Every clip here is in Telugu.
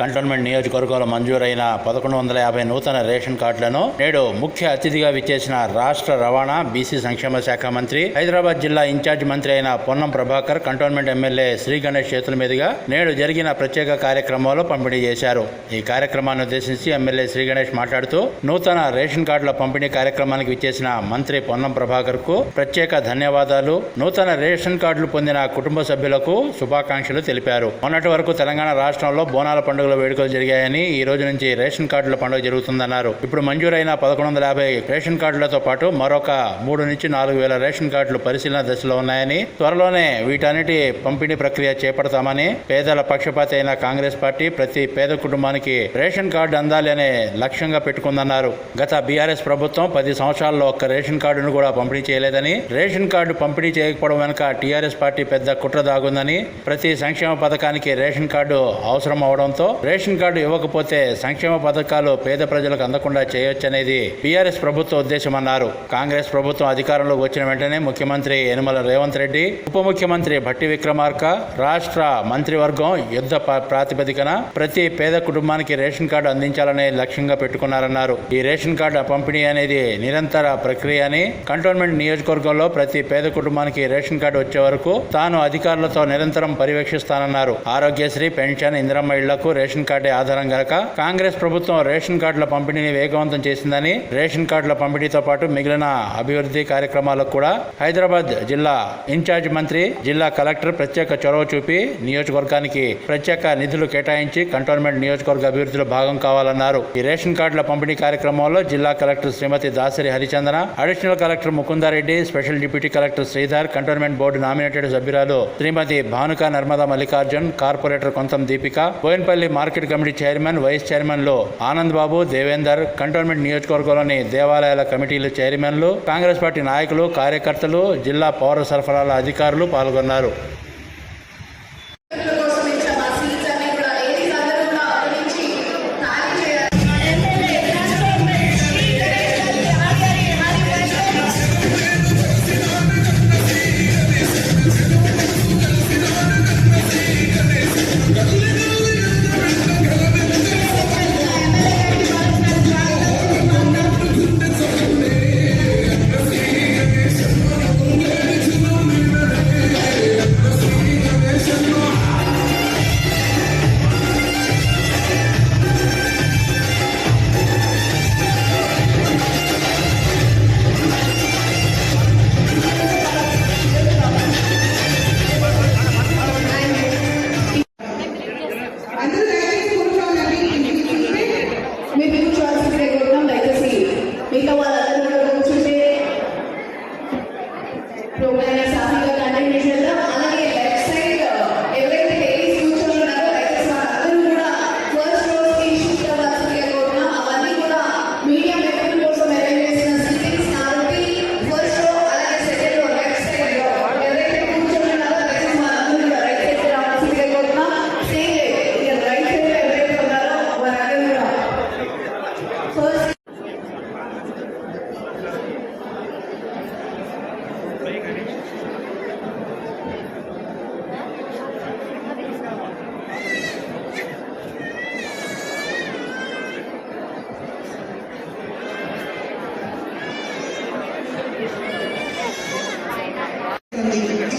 కంటోన్మెంట్ నియోజకవర్గంలో మంజూరైన పదకొండు వందల యాభై నూతన రేషన్ కార్డులను నేడు ముఖ్య అతిథిగా విచ్చేసిన రాష్ట్ర రవాణా బీసీ సంక్షేమ శాఖ మంత్రి హైదరాబాద్ జిల్లా ఇన్ఛార్జ్ మంత్రి అయిన పొన్నం ప్రభాకర్ కంటోన్మెంట్ ఎమ్మెల్యే శ్రీ గణేష్ చేతుల మీదుగా నేడు జరిగిన ప్రత్యేక కార్యక్రమంలో పంపిణీ చేశారు. ఈ కార్యక్రమాన్ని ఉద్దేశించి ఎమ్మెల్యే శ్రీ గణేష్ మాట్లాడుతూ నూతన రేషన్ కార్డుల పంపిణీ కార్యక్రమానికి విచ్చేసిన మంత్రి పొన్నం ప్రభాకర్కు ప్రత్యేక ధన్యవాదాలు. నూతన రేషన్ కార్డులు పొందిన కుటుంబ సభ్యులకు శుభాకాంక్షలు తెలిపారు. మొన్నటి వరకు తెలంగాణ రాష్ట్రంలో బోనాల పండుగ పండుగల వేడుకలు జరిగాయని ఈ రోజు నుంచి రేషన్ కార్డుల పండుగ జరుగుతుందన్నారు. ఇప్పుడు మంజూరైన పదకొండు వందల యాభై రేషన్ కార్డులతో పాటు మరొక మూడు నుంచి నాలుగు వేల రేషన్ కార్డులు పరిశీలన దశలో ఉన్నాయని త్వరలోనే వీటన్నిటి పంపిణీ ప్రక్రియ చేపడతామని పేదల పక్షపాతి అయిన కాంగ్రెస్ పార్టీ ప్రతి పేద కుటుంబానికి రేషన్ కార్డు అందాలి అనే లక్ష్యంగా పెట్టుకుందన్నారు. గత బీఆర్ఎస్ ప్రభుత్వం పది సంవత్సరాల్లో ఒక్క రేషన్ కార్డును కూడా పంపిణీ చేయలేదని రేషన్ కార్డు పంపిణీ చేయకపోవడం వెనుక టీఆర్ఎస్ పార్టీ పెద్ద కుట్ర దాగుందని ప్రతి సంక్షేమ పథకానికి రేషన్ కార్డు అవసరం అవడంతో రేషన్ కార్డు ఇవ్వకపోతే సంక్షేమ పథకాలు పేద ప్రజలకు అందకుండా చేయొచ్చనేది బీఆర్ఎస్ ప్రభుత్వ ఉద్దేశమన్నారు. కాంగ్రెస్ ప్రభుత్వం అధికారంలోకి వచ్చిన వెంటనే ముఖ్యమంత్రి యనమల రేవంత్ రెడ్డి ఉప ముఖ్యమంత్రి భట్టి విక్రమార్క రాష్ట్ర మంత్రివర్గం యుద్ధ ప్రాతిపదికన ప్రతి పేద కుటుంబానికి రేషన్ కార్డు అందించాలనే లక్ష్యంగా పెట్టుకున్నారన్నారు. ఈ రేషన్ కార్డు పంపిణీ అనేది నిరంతర ప్రక్రియ అని కంటోన్మెంట్ నియోజకవర్గంలో ప్రతి పేద కుటుంబానికి రేషన్ కార్డు వచ్చే వరకు తాను అధికారులతో నిరంతరం పర్యవేక్షిస్తానన్నారు. ఆరోగ్యశ్రీ పెన్షన్ ఇందిరమ్మ ఇళ్ళకు రేషన్ రేషన్ కార్డే ఆధారం గనక కాంగ్రెస్ ప్రభుత్వం రేషన్ కార్డుల పంపిణీని వేగవంతం చేసిందని రేషన్ కార్డుల పంపిణీతో పాటు మిగిలిన అభివృద్ధి కార్యక్రమాలకు కూడా హైదరాబాద్ జిల్లా ఇన్ఛార్జ్ మంత్రి జిల్లా కలెక్టర్ ప్రత్యేక చొరవ చూపి నియోజకవర్గానికి ప్రత్యేక నిధులు కేటాయించి కంటోన్మెంట్ నియోజకవర్గ అభివృద్ధిలో భాగం కావాలన్నారు. ఈ రేషన్ కార్డుల పంపిణీ కార్యక్రమంలో జిల్లా collector Shrimati Dasari Harichandana additional collector Mukundareddy special deputy collector Sridhar cantonment board nominated సభ్యురాలు Shrimati Bhanuka Narmada Mallikarjun corporator Kontham Deepika Bowenpally market committee chairman vice చైర్మన్లు ఆనంద్ బాబు దేవేందర్ కంటోన్మెంట్ నియోజకవర్గంలోని దేవాలయాల కమిటీల చైర్మన్లు కాంగ్రెస్ పార్టీ నాయకులు కార్యకర్తలు జిల్లా పౌర సరఫరాల అధికారులు పాల్గొన్నారు.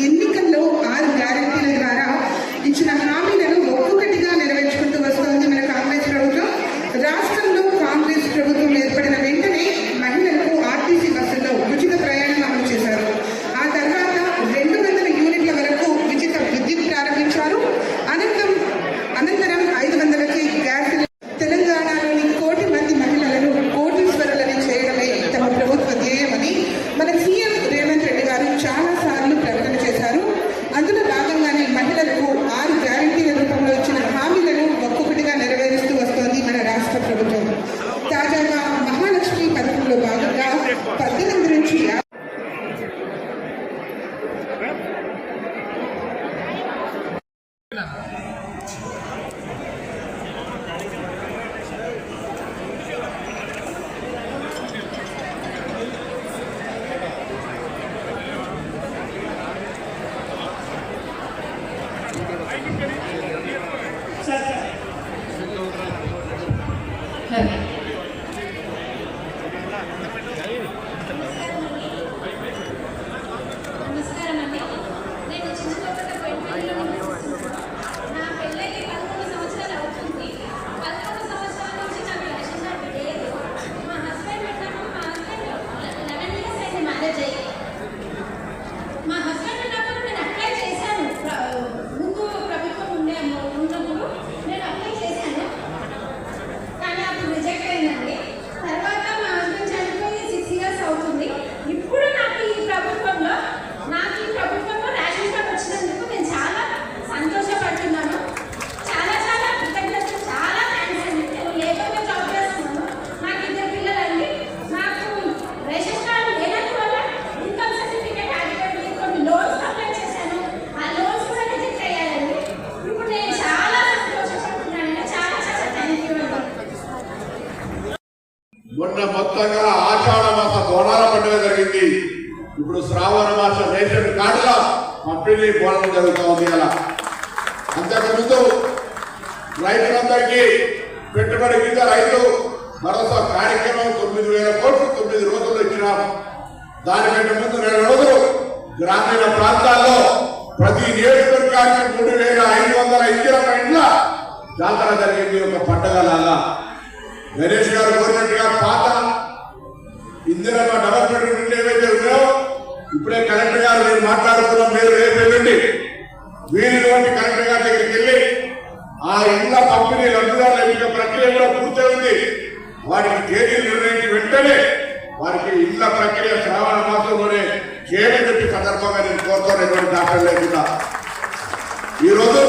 ఎన్ని జరిగింది. ఇప్పుడు శ్రావణ మాస రేషన్ కార్డుల పంపిణీ పోవడం జరుగుతూ ఉంది అలా. అంతకుముందు రైతులందరికీ పెట్టుబడి కింద రైతు భరోసా కార్యక్రమం తొమ్మిది వేల కోట్లు తొమ్మిది రోజులు ఇచ్చినాం. దానికంటే ముందు నెల రోజులు గ్రామీణ ప్రాంతాల్లో ప్రతి నియోజకవర్గానికి మూడు వేల ఐదు వందల ఇందిర ఇండ్ల జాతర జరిగింది ఒక పండుగ లాగా గణేష్ గారు కోరినట్టుగా పాత ఇందిరా డబల్ ఏవైతే ఉన్నాయో ఇప్పుడే కలెక్టర్ గారు నేను మాట్లాడుతున్నాం మీరు రేపు వెళ్ళండి వీరిలోని కలెక్టర్ గారి దగ్గరికి వెళ్ళి ఆ ఇళ్ళ పంపిణీ లబ్ధిదారుల ఎంపిక ప్రక్రియ కూడా పూర్తయింది. వారికి తేదీలు నిర్ణయించి వెంటనే వారికి ఇళ్ళ ప్రక్రియ శ్రావణ మాసంలోనే చేయని చెప్పి సందర్భంగా నేను కోరుతున్నటువంటి డాక్టర్ లేకుండా. ఈరోజు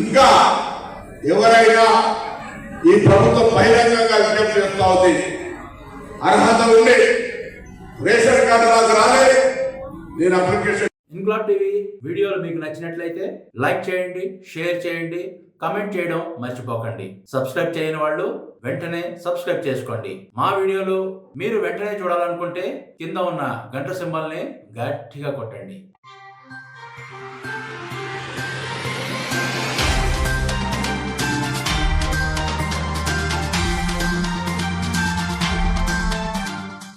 ఇంకా ఎవరైనా ఈ ప్రభుత్వం బహిరంగంగా విజ్ఞప్తి చేస్తా ఉంది. అర్హత ఉండి రేషన్ కార్డు నాకు రాలే. నేను అప్లికేషన్ ఇన్క్లాబ్ టీవీ వీడియోలు మీకు నచ్చినట్లయితే లైక్ చేయండి షేర్ చేయండి కమెంట్ చేయడం మర్చిపోకండి. సబ్స్క్రైబ్ చేయని వాళ్ళు వెంటనే సబ్స్క్రైబ్ చేసుకోండి. మా వీడియోలు మీరు వెంటనే చూడాలనుకుంటే కింద ఉన్న గంట సింబల్ని గట్టిగా కొట్టండి.